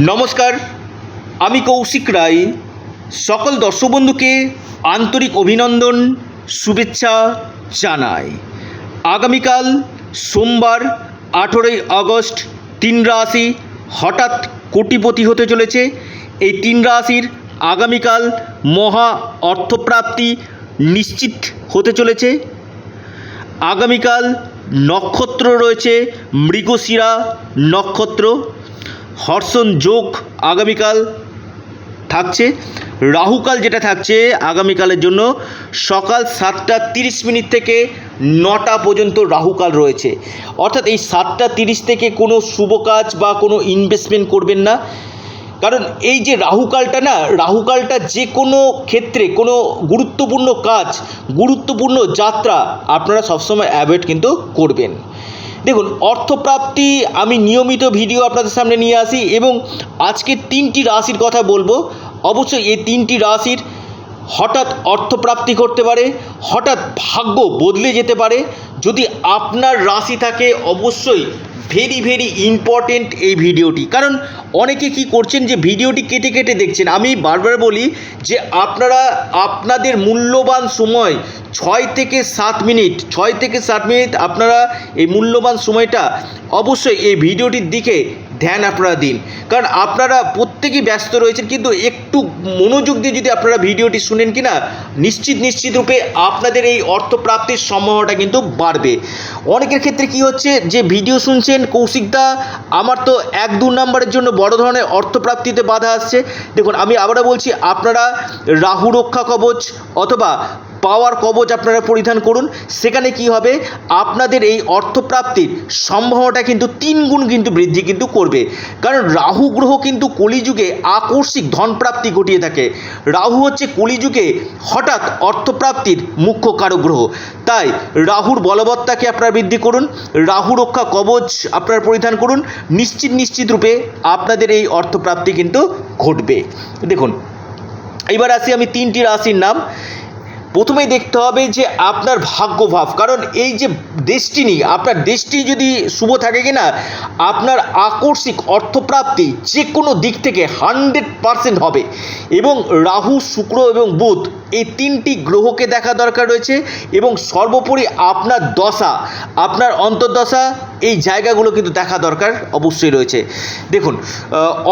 নমস্কার, আমি কৌশিক রায়। সকল দর্শক বন্ধুকে আন্তরিক অভিনন্দন, শুভেচ্ছা জানাই। আগামীকাল সোমবার, আঠেরোই আগস্ট, তিন রাশি হঠাৎ কোটিপতি হতে চলেছে। এই তিন রাশির আগামীকাল মহা অর্থপ্রাপ্তি নিশ্চিত হতে চলেছে। আগামীকাল নক্ষত্র রয়েছে, মৃগশিরা নক্ষত্র। হর্ষণ যোগ আগামীকাল থাকছে। রাহুকাল যেটা থাকছে আগামীকালের জন্য সকাল সাতটা তিরিশ মিনিট থেকে নটা পর্যন্ত রাহুকাল রয়েছে। অর্থাৎ এই সাতটা তিরিশ থেকে কোনো শুভ কাজ বা কোনো ইনভেস্টমেন্ট করবেন না। কারণ এই যে রাহুকালটা না, রাহুকালটা যে কোনো ক্ষেত্রে কোনো গুরুত্বপূর্ণ কাজ, গুরুত্বপূর্ণ যাত্রা আপনারা সবসময় অ্যাভয়েড কিন্তু করবেন। দেখুন, অর্থপ্রাপ্তি আমি নিয়মিত ভিডিও আপনাদের সামনে নিয়ে আসি এবং আজকে তিনটি রাশির কথা বলব। অবশ্যই এই তিনটি রাশির হঠাৎ অর্থপ্রাপ্তি করতে পারে, হঠাৎ ভাগ্য বদলে যেতে পারে। যদি আপনার রাশি থাকে, অবশ্যই ভেরি ভেরি ইম্পর্টেন্ট এই ভিডিওটি। কারণ অনেকে কি করছেন যে ভিডিওটি কেটে কেটে দেখছেন। আমি বারবার বলি যে আপনারা, আপনাদের মূল্যবান সময় ছয় থেকে সাত মিনিট, ছয় থেকে সাত মিনিট আপনারা এই মূল্যবান সময়টা অবশ্যই এই ভিডিওটির দিকে ধ্যান আপনারা দিন। কারণ আপনারা প্রত্যেকেই ব্যস্ত রয়েছেন, কিন্তু একটু মনোযোগ দিয়ে যদি আপনারা ভিডিওটি শুনেন কি না নিশ্চিত নিশ্চিত রূপে আপনাদের এই অর্থপ্রাপ্তির সম্ভাবনাটা কিন্তু বাড়বে। অনেকের ক্ষেত্রে কি হচ্ছে, যে ভিডিও শুনছেন কৌশিকদা আমার তো এক দু নম্বরের জন্য বড় ধরনের অর্থপ্রাপ্তিতে বাধা আসছে। দেখুন, আমি আবারও বলছি, আপনারা রাহু রক্ষা কবচ অথবা পাওয়ার কবচ আপনারা পরিধান করুন। সেখানে কি হবে? আপনাদের এই অর্থপ্রাপ্তির সম্ভাবনাটা কিন্তু তিন গুণ কিন্তু বৃদ্ধি কিন্তু করবে। কারণ রাহু গ্রহ কিন্তু কলিযুগে আকস্মিক ধনপ্রাপ্তি ঘটিয়ে থাকে। রাহু হচ্ছে কলিযুগে হঠাৎ অর্থপ্রাপ্তির মুখ্য কারক গ্রহ। তাই রাহুর বলবত্তাকে আপনারা বৃদ্ধি করুন। রাহু রক্ষা কবচ আপনারা পরিধান করুন। নিশ্চিত নিশ্চিত রূপে আপনাদের এই অর্থপ্রাপ্তি কিন্তু ঘটবে। দেখুন, এবার আসি আমি তিনটি রাশির নাম। প্রথমেই দেখতে হবে যে আপনার ভাগ্যভাব কারণ এই যে ডেস্টিনি আপনার ডেস্টিনি যদি শুভ থাকে কি না আপনার আকস্মিক অর্থপ্রাপ্তি যে কোনো দিক থেকে হান্ড্রেড পারসেন্ট হবে। এবং রাহু, শুক্র এবং বুধ, এই তিনটি গ্রহকে দেখা দরকার রয়েছে। এবং সর্বোপরি আপনার দশা, আপনার অন্তর্দশা এই জায়গাগুলো কিন্তু দেখা দরকার, অবশ্যই রয়েছে। দেখুন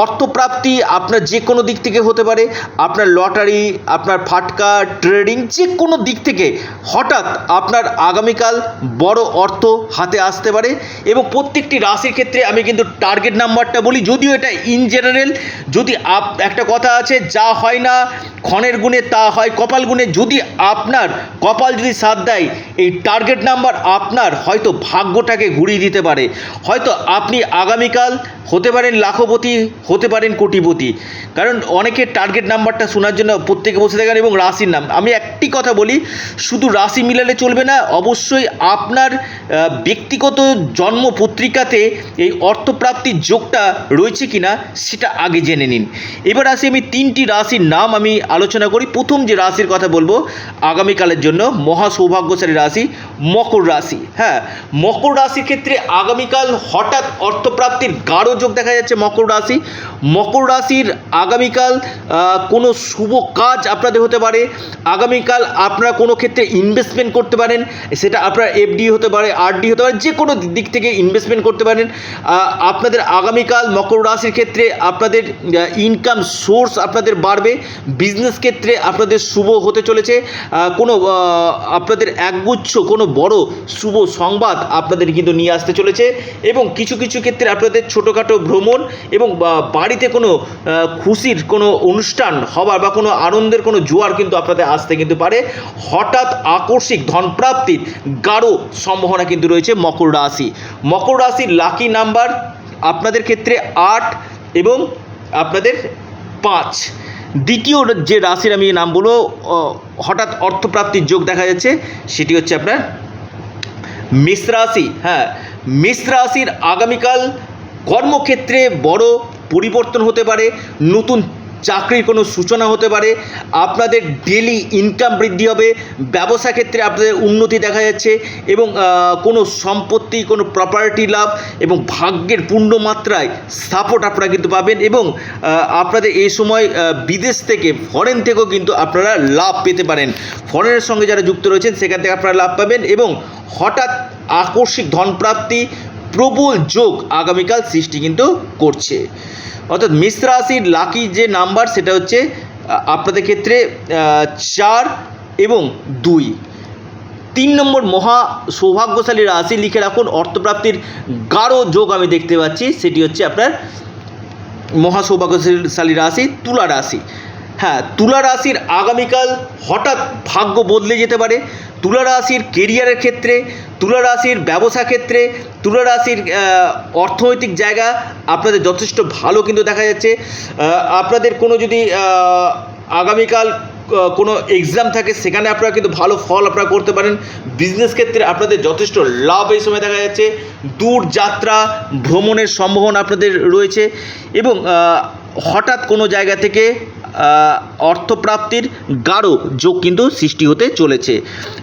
অর্থপ্রাপ্তি আপনার যে কোনো দিক থেকে হতে পারে, আপনার লটারি, আপনার ফাটকা ট্রেডিং যে কোনো দিক থেকে হঠাৎ আপনার আগামীকাল বড় অর্থ হাতে আসতে পারে এবং প্রত্যেকটি রাশির ক্ষেত্রে আমি কিন্তু টার্গেট নাম্বারটা বলি, যদিও এটা ইন জেনারেল যদি আপ, একটা কথা আছে, যা হয় না, ক্ষণের গুণে তা হয়, কপাল গুণে যদি আপনার কপাল যদি সাথ দেয়, এই টার্গেট নাম্বার আপনার হয়তো ভাগ্যটাকে ঘুরিয়ে দিতে পারে। হয়তো আপনি আগামীকাল হতে পারেন লাখপতি, হতে পারেন কোটিপতি। কারণ অনেকে টার্গেট নাম্বারটা শোনার জন্য প্রত্যেকে বসে থাকেন এবং রাশির নাম। আমি একটি কথা বলি, শুধু রাশি মিলালে চলবে না, অবশ্যই আপনার ব্যক্তিগত জন্ম পত্রিকাতে এই অর্থপ্রাপ্তির যোগটা রয়েছে কি না সেটা আগে জেনে নিন। এবার আসি আমি তিনটি রাশির নাম আমি আলোচনা করি। প্রথম যে রাশির কথা বলব, আগামীকালের জন্য মহা সৌভাগ্যশালী রাশি, মকর রাশি। হ্যাঁ মকর রাশির ক্ষেত্রে আগামীকাল হঠাৎ অর্থপ্রাপ্তির গাঢ় যোগ দেখা যাচ্ছে মকর রাশি। মকর রাশির আগামীকাল কোনো শুভ কাজ আপনাদের হতে পারে। আগামীকাল আপনারা কোনো ক্ষেত্রে ইনভেস্টমেন্ট করতে পারেন, সেটা আপনার এফডি হতে পারে আরডি হতে পারে, যে কোনো দিক থেকে ইনভেস্টমেন্ট করতে পারেন। আপনাদের আগামীকাল মকর রাশির ক্ষেত্রে আপনাদের ইনকাম সোর্স আপনাদের বাড়বে বিজনেস ক্ষেত্রে আপনাদের শুভ হতে চলেছে। কোনো আপনাদের একগুচ্ছ, কোনো বড় শুভ সংবাদ আপনাদের কিন্তু নিয়ে আসতে চলেছে। এবং কিছু কিছু ক্ষেত্রে আপনাদের ছোটোখাটো ভ্রমণ এবং বাড়িতে কোনো খুশির কোনো অনুষ্ঠান, হবার বা কোনো আনন্দের কোনো জোয়ার কিন্তু আপনাদের আসতে কিন্তু পারে। হঠাৎ আকস্মিক ধনপ্রাপ্তির গাঢ় সম্ভাবনা কিন্তু রয়েছে মকর রাশি। মকর রাশির লাকি নাম্বার আপনাদের ক্ষেত্রে আট এবং আপনাদের পাঁচ। দ্বিতীয় যে রাশির আমি নাম বলব হঠাৎ অর্থপ্রাপ্তির যোগ দেখা যাচ্ছে, সেটি হচ্ছে আপনার মেষ রাশি। হ্যাঁ মেষ রাশির আগামীকাল কর্মক্ষেত্রে বড় পরিবর্তন হতে পারে, নতুন চাকরির কোনো সূচনা হতে পারে, আপনাদের ডেলি ইনকাম বৃদ্ধি হবে, ব্যবসা ক্ষেত্রে আপনাদের উন্নতি দেখা যাচ্ছে এবং কোনো সম্পত্তি, কোনো প্রপার্টি লাভ এবং ভাগ্যের পূর্ণ মাত্রায় সাপোর্ট আপনারা কিন্তু পাবেন এবং আপনাদের এই সময় বিদেশ থেকে ফরেন থেকেও কিন্তু আপনারা লাভ পেতে পারেন। ফরেনের সঙ্গে যারা যুক্ত রয়েছেন, সেখান থেকে আপনারা লাভ পাবেন এবং হঠাৎ আকস্মিক ধনপ্রাপ্তি প্রবল যোগ আগামীকাল সৃষ্টি কিন্তু করছে। অর্থাৎ মিশ্র রাশির লাকি যে নাম্বার সেটা হচ্ছে আপনাদের ক্ষেত্রে চার এবং দুই। তিন নম্বর মহা সৌভাগ্যশালী রাশি লিখে রাখুন, অর্থপ্রাপ্তির গাঢ় যোগ আমি দেখতে পাচ্ছি, সেটি হচ্ছে আপনার মহা সৌভাগ্যশালী রাশি, তুলা রাশি। হ্যাঁ তুলা রাশির আগামীকাল হঠাৎ ভাগ্য বদলে যেতে পারে তুলা রাশির কেরিয়ারের ক্ষেত্রে তুলা রাশির ব্যবসা ক্ষেত্রে তুলা রাশির অর্থনৈতিক জায়গা আপনাদের যথেষ্ট ভালো কিন্তু দেখা যাচ্ছে। আপনাদের কোনো যদি আগামীকাল কোনো এক্সাম থাকে, সেখানে আপনারা কিন্তু ভালো ফল আপনারা করতে পারেন। বিজনেস ক্ষেত্রে আপনাদের যথেষ্ট লাভ এই সময় দেখা যাচ্ছে। দূর যাত্রা ভ্রমণের সম্ভাবনা আপনাদের রয়েছে এবং হঠাৎ কোনো জায়গা থেকে অর্থপ্রাপ্তির গাঢ় যোগ কিন্তু সৃষ্টি হতে চলেছে।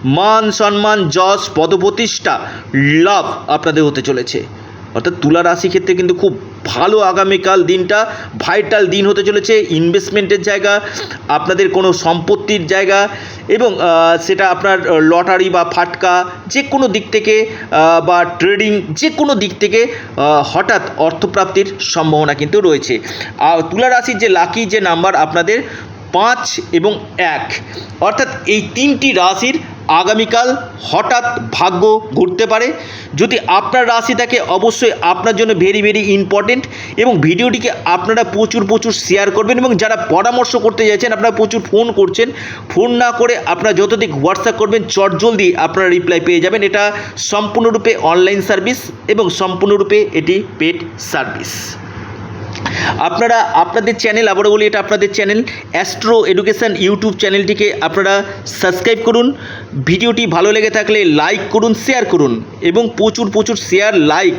মান, সম্মান, যশ, পদপ্রতিষ্ঠা, লাভ আপনাদের হতে চলেছে। অর্থাৎ তুলা রাশি ক্ষেত্রে কিন্তু খুব ভালো আগামীকাল দিনটা ভাইটাল দিন হতে চলেছে ইনভেস্টমেন্টের জায়গা, আপনাদের কোনো সম্পত্তির জায়গা এবং সেটা আপনার লটারি বা ফাটকা যে কোনো দিক থেকে বা ট্রেডিং যে কোনো দিক থেকে হঠাৎ অর্থপ্রাপ্তির সম্ভাবনা কিন্তু রয়েছে। আর তুলা রাশির যে লাকি যে নাম্বার আপনাদের পাঁচ এবং এক, অর্থাৎ এই তিনটি রাশির আগামীকাল হঠাৎ ভাগ্য ঘুরতে পারে। যদি আপনার রাশি থাকে, অবশ্যই আপনার জন্য ভেরি ভেরি ইম্পর্টেন্ট এবং ভিডিওটিকে আপনারা প্রচুর প্রচুর শেয়ার করবেন এবং যারা পরামর্শ করতে চাইছেন আপনারা প্রচুর ফোন করছেন ফোন না করে আপনারা যতদিক হোয়াটসঅ্যাপ করবেন, চটজলদি আপনারা রিপ্লাই পেয়ে যাবেন। এটা সম্পূর্ণরূপে অনলাইন সার্ভিস এবং সম্পূর্ণরূপে এটি পেড সার্ভিস আপনারা আপনাদের চ্যানেল আবারও বলি, এটা আপনাদের চ্যানেল অ্যাস্ট্রো এডুকেশন ইউটিউব চ্যানেলটিকে আপনারা সাবস্ক্রাইব করুন। ভিডিওটি ভালো লেগে থাকলে লাইক করুন শেয়ার করুন এবং প্রচুর প্রচুর শেয়ার লাইক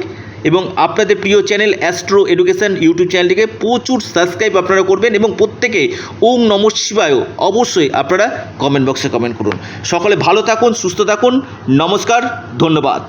এবং আপনাদের প্রিয় চ্যানেল অ্যাস্ট্রো এডুকেশান ইউটিউব চ্যানেলটিকে প্রচুর সাবস্ক্রাইব আপনারা করবেন এবং প্রত্যেকে ওম নম শিবায় অবশ্যই আপনারা কমেন্ট বক্সে কমেন্ট করুন। সকলে ভালো থাকুন, সুস্থ থাকুন। নমস্কার, ধন্যবাদ।